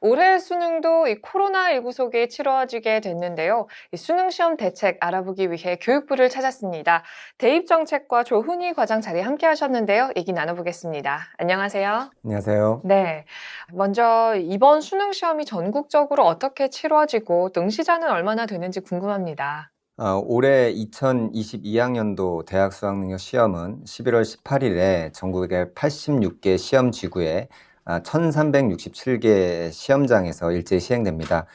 올해 수능도 이 코로나19 속에 치러지게 됐는데요. 이 수능 시험 대책 알아보기 위해 교육부를 찾았습니다. 대입 정책과 조훈희 과장 자리 함께 하셨는데요. 얘기 나눠보겠습니다. 안녕하세요. 안녕하세요. 네. 먼저 이번 수능 시험이 전국적으로 어떻게 치러지고 또 응시자는 얼마나 되는지 궁금합니다. 어, 올해 2022학년도 대학 수학능력 시험은 11월 18일에 전국의 86개 시험 지구에 1367개 시험장에서 일제히 시행됩니다.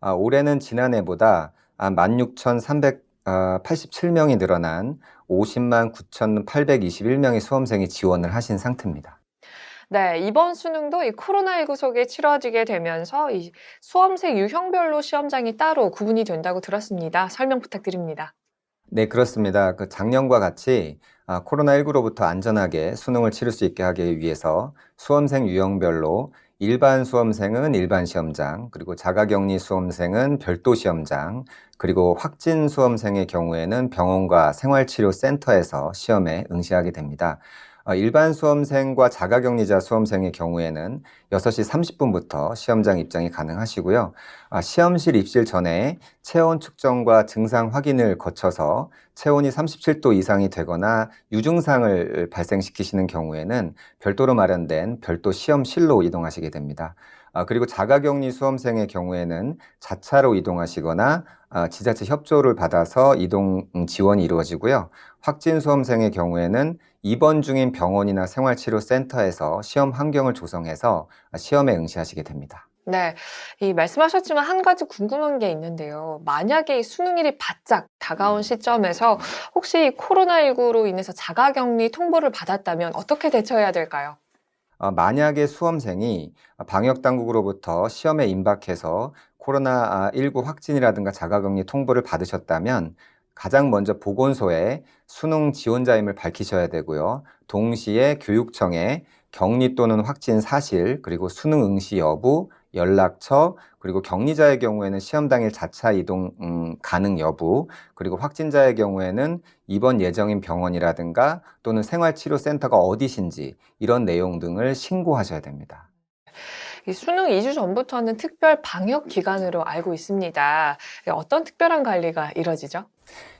아, 올해는 지난해보다 16,387명이 늘어난 50만 9,821명의 수험생이 지원을 하신 상태입니다. 네, 이번 수능도 이 코로나19 속에 치러지게 되면서 이 수험생 유형별로 시험장이 따로 구분이 된다고 들었습니다. 설명 부탁드립니다. 네, 그렇습니다. 그 작년과 같이 아, 코로나19로부터 안전하게 수능을 치를 수 있게 하기 위해서 수험생 유형별로 일반 수험생은 일반 시험장, 그리고 자가격리 수험생은 별도 시험장, 그리고 확진 수험생의 경우에는 병원과 생활치료센터에서 시험에 응시하게 됩니다. 어, 일반 수험생과 자가격리자 수험생의 경우에는 6시 30분부터 시험장 입장이 가능하시고요. 아, 시험실 입실 전에 체온 측정과 증상 확인을 거쳐서 체온이 37도 이상이 되거나 유증상을 발생시키시는 경우에는 별도로 마련된 별도 시험실로 이동하시게 됩니다. 아, 그리고 자가격리 수험생의 경우에는 자차로 이동하시거나 아, 지자체 협조를 받아서 이동 음, 지원이 이루어지고요. 확진 수험생의 경우에는 입원 중인 병원이나 생활치료센터에서 시험 환경을 조성해서 시험에 응시하시게 됩니다. 네, 이 말씀하셨지만 한 가지 궁금한 게 있는데요. 만약에 이 수능일이 바짝 다가온 시점에서 혹시 코로나19로 인해서 자가격리 통보를 받았다면 어떻게 대처해야 될까요? 어, 만약에 수험생이 방역 당국으로부터 시험에 임박해서 코로나19 확진이라든가 자가격리 통보를 받으셨다면 가장 먼저 보건소에 수능 지원자임을 밝히셔야 되고요. 동시에 교육청에 격리 또는 확진 사실, 그리고 수능 응시 여부, 연락처, 그리고 격리자의 경우에는 시험 당일 자차 이동 음, 가능 여부, 그리고 확진자의 경우에는 입원 예정인 병원이라든가 또는 생활치료센터가 어디신지 이런 내용 등을 신고하셔야 됩니다. 이 수능 2주 전부터는 특별 방역 기간으로 알고 있습니다. 어떤 특별한 관리가 이뤄지죠?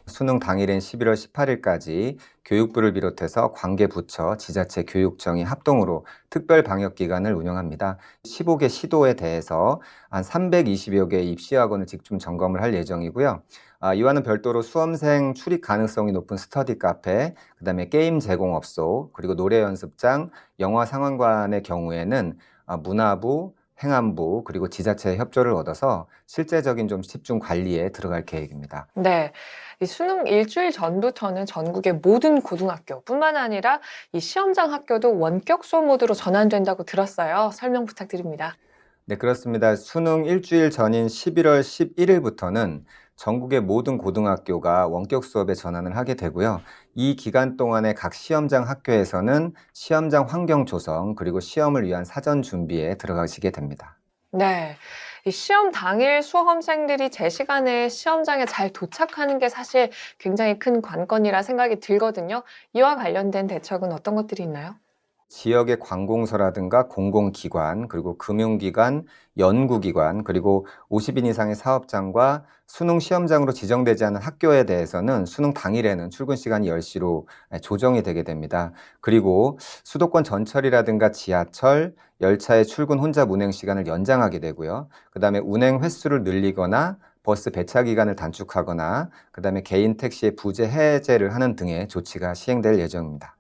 수능 당일인 11월 18일까지 교육부를 비롯해서 관계부처, 지자체, 교육청이 합동으로 특별 방역 기간을 운영합니다. 15개 시도에 대해서 한 320여 개의 입시학원을 직접 점검을 할 예정이고요. 아, 이와는 별도로 수험생 출입 가능성이 높은 스터디 카페, 그 다음에 게임 제공업소, 그리고 노래 연습장, 영화 상황관의 경우에는 아, 문화부, 행안부, 그리고 지자체의 협조를 얻어서 실제적인 좀 집중 관리에 들어갈 계획입니다. 네. 이 수능 일주일 전부터는 전국의 모든 고등학교뿐만 아니라 이 시험장 학교도 원격 수업 모드로 전환된다고 들었어요. 설명 부탁드립니다. 네, 그렇습니다. 수능 일주일 전인 11월 11일부터는 전국의 모든 고등학교가 원격 수업에 전환을 하게 되고요. 이 기간 동안에 각 시험장 학교에서는 시험장 환경 조성 그리고 시험을 위한 사전 준비에 들어가시게 됩니다. 네. 이 시험 당일 수험생들이 제 시간에 시험장에 잘 도착하는 게 사실 굉장히 큰 관건이라 생각이 들거든요. 이와 관련된 대책은 어떤 것들이 있나요? 지역의 관공서라든가 공공기관, 그리고 금융기관, 연구기관, 그리고 50인 이상의 사업장과 수능 시험장으로 지정되지 않은 학교에 대해서는 수능 당일에는 출근 시간이 10시로 조정이 되게 됩니다. 그리고 수도권 전철이라든가 지하철, 열차의 출근 혼잡 운행 시간을 연장하게 되고요. 그 다음에 운행 횟수를 늘리거나 버스 배차 기간을 단축하거나 그 다음에 개인 택시의 부재 해제를 하는 등의 조치가 시행될 예정입니다.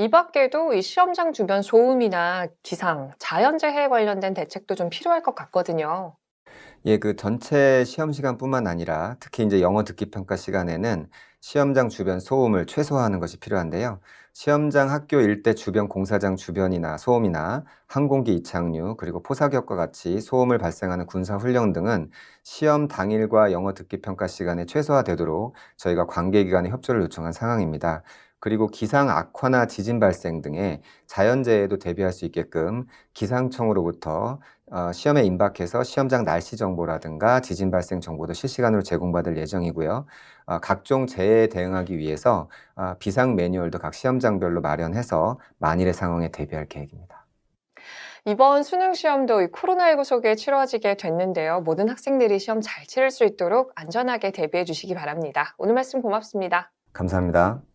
이 밖에도 이 시험장 주변 소음이나 기상, 자연재해에 관련된 대책도 좀 필요할 것 같거든요. 예, 그 전체 시험 시간뿐만 아니라 특히 이제 영어 듣기 평가 시간에는 시험장 주변 소음을 최소화하는 것이 필요한데요. 시험장 학교 일대 주변 공사장 주변이나 소음이나 항공기 이착류 그리고 포사격과 같이 소음을 발생하는 군사 훈련 등은 시험 당일과 영어 듣기 평가 시간에 최소화되도록 저희가 관계 기관에 협조를 요청한 상황입니다. 그리고 기상 악화나 지진 발생 등의 자연재해에도 대비할 수 있게끔 기상청으로부터 어, 시험에 임박해서 시험장 날씨 정보라든가 지진 발생 정보도 실시간으로 제공받을 예정이고요. 어, 각종 재해에 대응하기 위해서 어, 비상 매뉴얼도 각 시험장별로 마련해서 만일의 상황에 대비할 계획입니다. 이번 수능 시험도 이 코로나19 속에 치러지게 됐는데요. 모든 학생들이 시험 잘 치를 수 있도록 안전하게 대비해 주시기 바랍니다. 오늘 말씀 고맙습니다. 감사합니다.